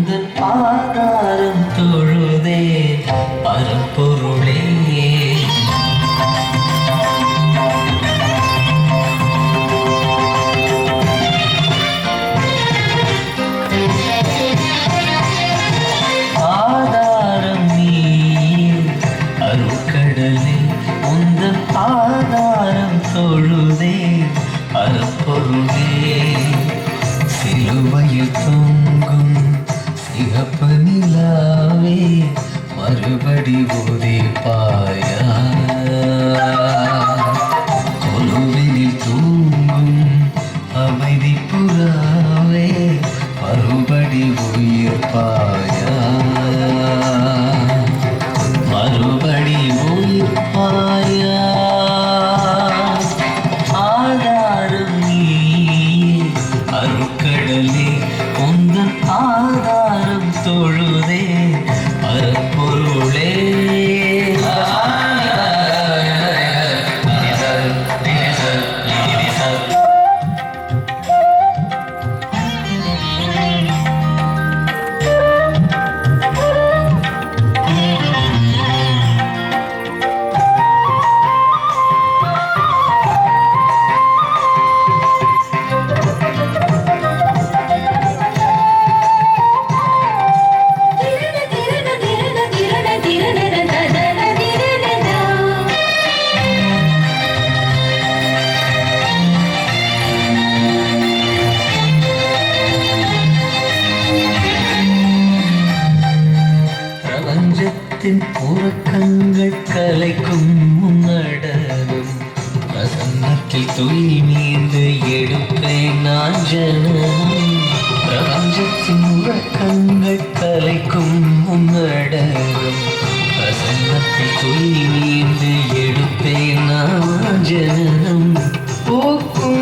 உங்கள் பாதாரம் தொழுதே பரம்பொருளே ஆதாரம் நீர் அருக்கடலே உங்கள் பாதாரம் தொழுதே பரம்பொருளே. ഉറക്കങ്ങൾ കലക്കും നടനം പ്രസന്നത്തിൽ തുള്ളി നീന്ത് എടുപ്പേ നാൻ ജനം പ്രപഞ്ചത്തിൻ ഉറക്കങ്ങൾ കലക്കും നടനം പ്രസന്നത്തിൽ തുള്ളി നീന്ത് എടുപ്പേ നാം ജനം പോക്കും